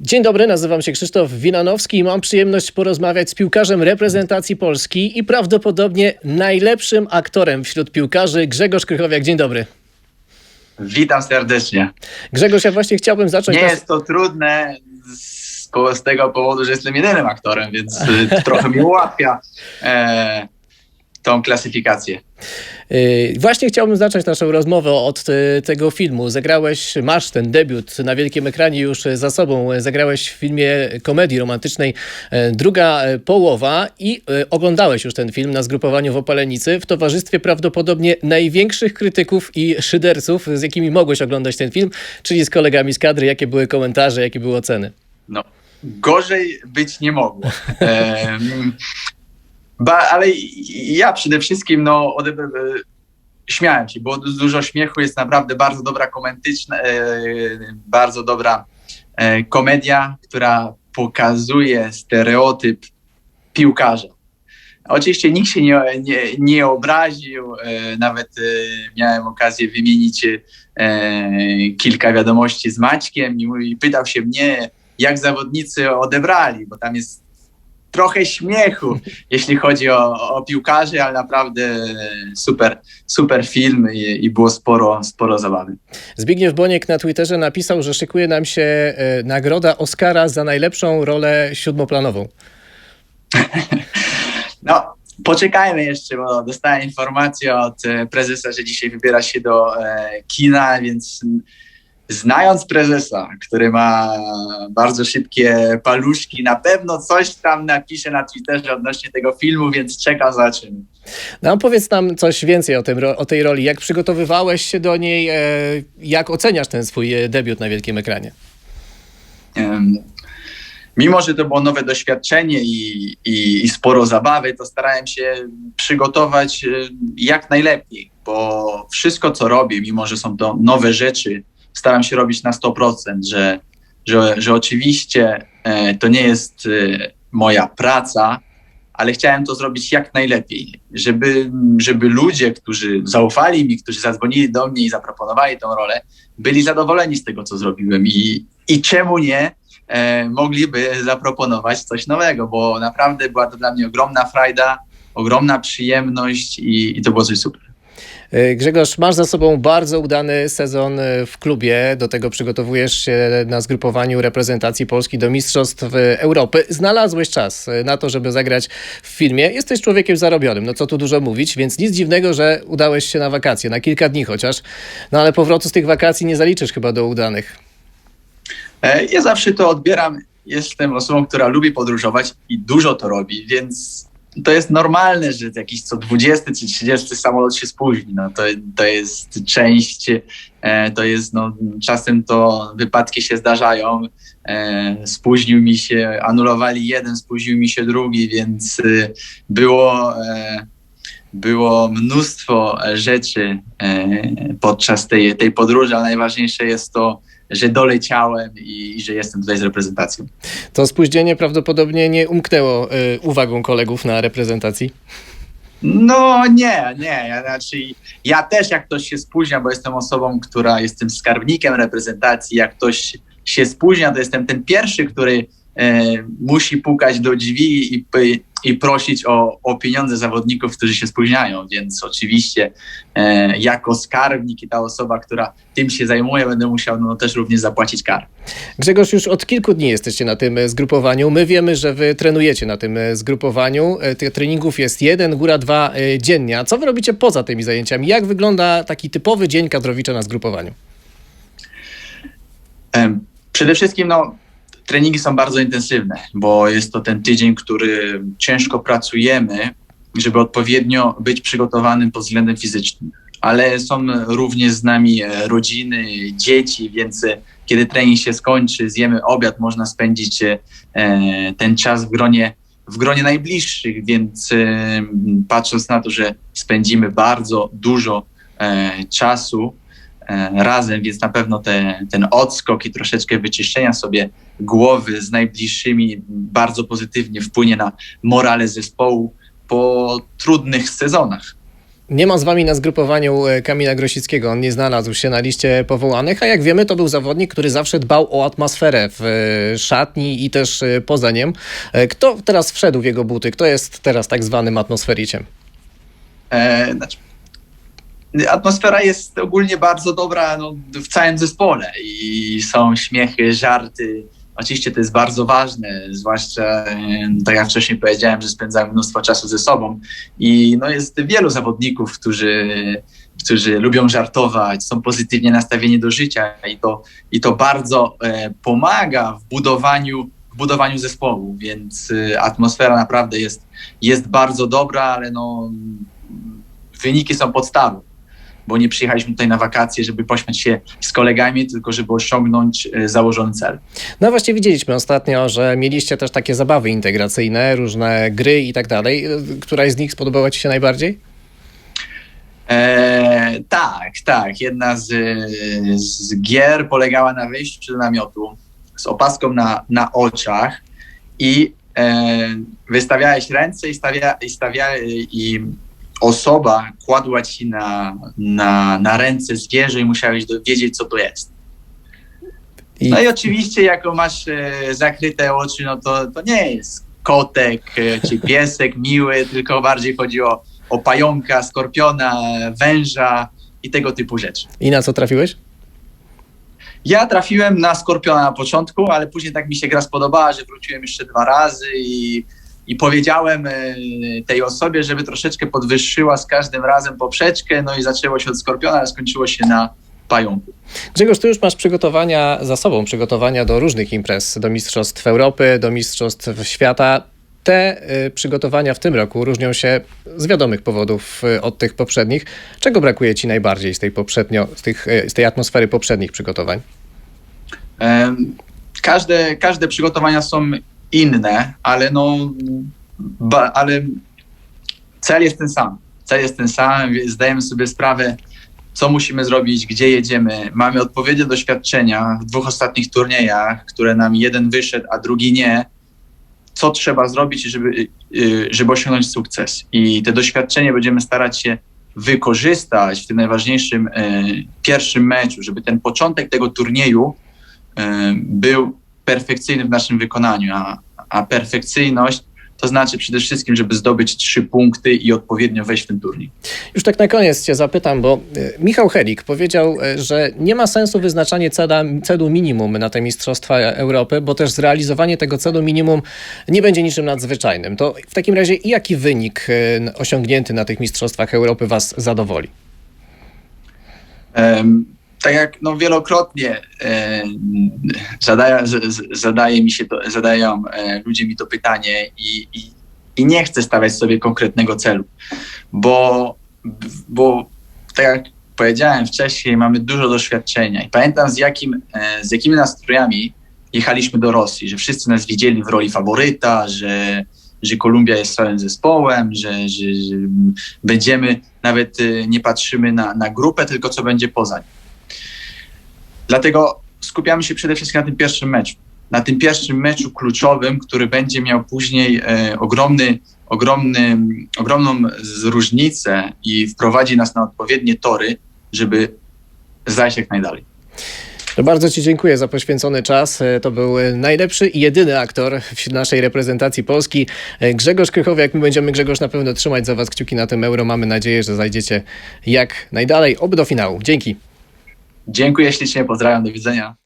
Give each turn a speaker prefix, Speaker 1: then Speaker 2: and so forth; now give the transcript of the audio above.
Speaker 1: Dzień dobry, nazywam się Krzysztof Winanowski i mam przyjemność porozmawiać z piłkarzem reprezentacji Polski i prawdopodobnie najlepszym aktorem wśród piłkarzy Grzegorz Krychowiak. Dzień dobry.
Speaker 2: Witam serdecznie.
Speaker 1: Grzegorz, ja właśnie chciałbym zacząć...
Speaker 2: Nie jest to trudne z, z tego powodu, że jestem jedynym aktorem, więc y, trochę mi ułatwia e, tą klasyfikację.
Speaker 1: Yy, Właśnie chciałbym zacząć naszą rozmowę od e, tego filmu. Zagrałeś, masz ten debiut na wielkim ekranie już za sobą. Zagrałeś w filmie komedii romantycznej e, Druga e, połowa i e, oglądałeś już ten film na zgrupowaniu w Opalenicy w towarzystwie prawdopodobnie największych krytyków i szyderców, z jakimi mogłeś oglądać ten film, czyli z kolegami z kadry. Jakie były komentarze, jakie były oceny?
Speaker 2: No, gorzej być nie mogło. Ba, ale ja przede wszystkim no, odebr- e, śmiałem się, było du- dużo śmiechu, jest naprawdę bardzo dobra komentyczna, e, bardzo dobra e, komedia, która pokazuje stereotyp piłkarza. Oczywiście nikt się nie, nie, nie obraził, nawet miałem okazję wymienić kilka wiadomości z Maćkiem i pytał się mnie, jak zawodnicy odebrali, bo tam jest trochę śmiechu, jeśli chodzi o, o piłkarzy, ale naprawdę super, super film i, i było sporo, sporo zabawy.
Speaker 1: Zbigniew Boniek na Twitterze napisał, że szykuje nam się e, nagroda Oscara za najlepszą rolę siódmoplanową.
Speaker 2: No, poczekajmy jeszcze, bo dostałem informację od e, prezesa, że dzisiaj wybiera się do e, kina, więc znając prezesa, który ma bardzo szybkie paluszki, na pewno coś tam napisze na Twitterze odnośnie tego filmu, więc czekam, zobaczymy.
Speaker 1: No, powiedz nam coś więcej o, tym, o tej roli. Jak przygotowywałeś się do niej? E, jak oceniasz ten swój e, debiut na wielkim ekranie?
Speaker 2: Em, Mimo, że to było nowe doświadczenie i, i, i sporo zabawy, to starałem się przygotować e, jak najlepiej, bo wszystko, co robię, mimo że są to nowe rzeczy, staram się robić na 100%, że, że, że oczywiście e, to nie jest e, moja praca, ale chciałem to zrobić jak najlepiej, żeby, żeby ludzie, którzy zaufali mi, którzy zadzwonili do mnie i zaproponowali tą rolę, byli zadowoleni z tego, co zrobiłem i, i czemu nie, e, mogliby zaproponować coś nowego, bo naprawdę była to dla mnie ogromna frajda, ogromna przyjemność i, i to było coś super.
Speaker 1: E, Grzegorz, masz za sobą bardzo udany sezon e, w klubie. Do tego przygotowujesz się na zgrupowaniu reprezentacji Polski do Mistrzostw e, Europy. Znalazłeś czas na to, żeby zagrać w filmie. Jesteś człowiekiem zarobionym, no co tu dużo mówić, więc nic dziwnego, że udałeś się na wakacje, na kilka dni chociaż. No ale powrotu z tych wakacji nie zaliczysz chyba do udanych.
Speaker 2: Ja zawsze to odbieram. Jestem osobą, która lubi podróżować i dużo to robi, więc to jest normalne, że jakiś co 20 czy 30 samolot się spóźni. No to, to jest część, e, to jest, no, czasem to wypadki się zdarzają. E, spóźnił mi się, anulowali jeden, spóźnił mi się drugi, więc e, było, było mnóstwo rzeczy podczas tej, tej podróży, ale najważniejsze jest to, że doleciałem i, i że jestem tutaj z reprezentacją.
Speaker 1: To spóźnienie prawdopodobnie nie umknęło y, uwagą kolegów na reprezentacji.
Speaker 2: No nie, nie. Ja, znaczy, ja też jak ktoś się spóźnia, bo jestem osobą, która jestem skarbnikiem reprezentacji, jak ktoś się spóźnia, to jestem ten pierwszy, który e, musi pukać do drzwi i, i prosić o, o pieniądze zawodników, którzy się spóźniają. Więc oczywiście e, jako skarbnik i ta osoba, która tym się zajmuje, będę musiał no, też również zapłacić karę.
Speaker 1: Grzegorz, już od kilku dni jesteście na tym e, zgrupowaniu. My wiemy, że wy trenujecie na tym e, zgrupowaniu. E, Tych treningów jest jeden, góra dwa dziennie. A co wy robicie poza tymi zajęciami? Jak wygląda taki typowy dzień kadrowicza na zgrupowaniu?
Speaker 2: Przede wszystkim no, treningi są bardzo intensywne, bo jest to ten tydzień, który ciężko pracujemy, żeby odpowiednio być przygotowanym pod względem fizycznym. Ale są również z nami e, rodziny, dzieci, więc e, kiedy trening się skończy, zjemy obiad, można spędzić e, ten czas w gronie, w gronie najbliższych, więc patrząc na to, że spędzimy bardzo dużo czasu razem, więc na pewno te, ten odskok i troszeczkę wyczyszczenia sobie głowy z najbliższymi bardzo pozytywnie wpłynie na morale zespołu po trudnych sezonach.
Speaker 1: Nie ma z wami na zgrupowaniu e, Kamila Grosickiego. On nie znalazł się na liście powołanych, a jak wiemy, to był zawodnik, który zawsze dbał o atmosferę w e, szatni i też e, poza nim. E, Kto teraz wszedł w jego buty? Kto jest teraz tak zwanym atmosfericiem?
Speaker 2: E, znaczy, atmosfera jest ogólnie bardzo dobra no, w całym zespole i są śmiechy, żarty. Oczywiście to jest bardzo ważne, zwłaszcza e, tak jak wcześniej powiedziałem, że spędzamy mnóstwo czasu ze sobą i no, jest wielu zawodników, którzy, którzy lubią żartować, są pozytywnie nastawieni do życia i to, i to bardzo e, pomaga w budowaniu, budowaniu zespołu, więc e, atmosfera naprawdę jest, jest bardzo dobra, ale no, wyniki są podstawą, bo nie przyjechaliśmy tutaj na wakacje, żeby pośmiać się z kolegami, tylko żeby osiągnąć e, założony cel.
Speaker 1: No właśnie widzieliśmy ostatnio, że mieliście też takie zabawy integracyjne, różne gry i tak dalej. E, Któraś z nich spodobała ci się najbardziej?
Speaker 2: E, tak, tak. Jedna z, z gier polegała na wyjściu do namiotu z opaską na, na oczach i e, wystawiałeś ręce i, stawia, i, stawia, i osoba kładła ci na, na, na ręce zwierzę i musiałeś wiedzieć, co to jest. No i oczywiście, jako masz e, zakryte oczy, no to, to nie jest kotek e, czy piesek miły, tylko bardziej chodzi o, o pająka, skorpiona, węża i tego typu rzeczy.
Speaker 1: I na co trafiłeś?
Speaker 2: Ja trafiłem na skorpiona na początku, ale później tak mi się gra spodobała, że wróciłem jeszcze dwa razy i, i powiedziałem e, tej osobie, żeby troszeczkę podwyższyła z każdym razem poprzeczkę, no i zaczęło się od skorpiona, ale skończyło się na pająku.
Speaker 1: Grzegorz, ty już masz przygotowania za sobą, przygotowania do różnych imprez, do Mistrzostw Europy, do Mistrzostw Świata. Te y, przygotowania w tym roku różnią się z wiadomych powodów y, od tych poprzednich. Czego brakuje ci najbardziej z tej, poprzednio, z tych, z tej atmosfery poprzednich przygotowań?
Speaker 2: Każde, każde przygotowania są inne, ale no, ba, ale cel jest ten sam. Cel jest ten sam, zdajemy sobie sprawę, co musimy zrobić, gdzie jedziemy. Mamy odpowiednie doświadczenia w dwóch ostatnich turniejach, które nam jeden wyszedł, a drugi nie. Co trzeba zrobić, żeby, y, żeby osiągnąć sukces. I te doświadczenie będziemy starać się wykorzystać w tym najważniejszym y, pierwszym meczu, żeby ten początek tego turnieju y, był perfekcyjny w naszym wykonaniu, a, a perfekcyjność to znaczy przede wszystkim, żeby zdobyć trzy punkty i odpowiednio wejść w ten turniej.
Speaker 1: Już tak na koniec cię zapytam, bo y, Michał Helik powiedział, y, że nie ma sensu wyznaczanie ceda, celu minimum na te Mistrzostwa Europy, bo też zrealizowanie tego celu minimum nie będzie niczym nadzwyczajnym. To w takim razie jaki wynik y, osiągnięty na tych Mistrzostwach Europy was zadowoli?
Speaker 2: Tak jak no, wielokrotnie e, z, zadaje mi się to, zadają e, ludzie mi to pytanie i, i, i nie chcę stawiać sobie konkretnego celu, bo, bo tak jak powiedziałem wcześniej, mamy dużo doświadczenia i pamiętam z, jakim, e, z jakimi nastrojami jechaliśmy do Rosji, że wszyscy nas widzieli w roli faworyta, że, że Kolumbia jest całym zespołem, że, że, że będziemy, nawet y, nie patrzymy na, na grupę, tylko co będzie poza nim. Dlatego skupiamy się przede wszystkim na tym pierwszym meczu. Na tym pierwszym meczu kluczowym, który będzie miał później e, ogromny, ogromny, ogromną różnicę i wprowadzi nas na odpowiednie tory, żeby zajść jak najdalej.
Speaker 1: Bardzo Ci dziękuję za poświęcony czas. E, To był najlepszy i jedyny aktor w naszej reprezentacji Polski. E, Grzegorz Krychowiak. My będziemy, Grzegorz, na pewno trzymać za Was kciuki na tym euro. Mamy nadzieję, że zajdziecie jak najdalej, oby do finału. Dzięki.
Speaker 2: Dziękuję ślicznie, pozdrawiam, do widzenia.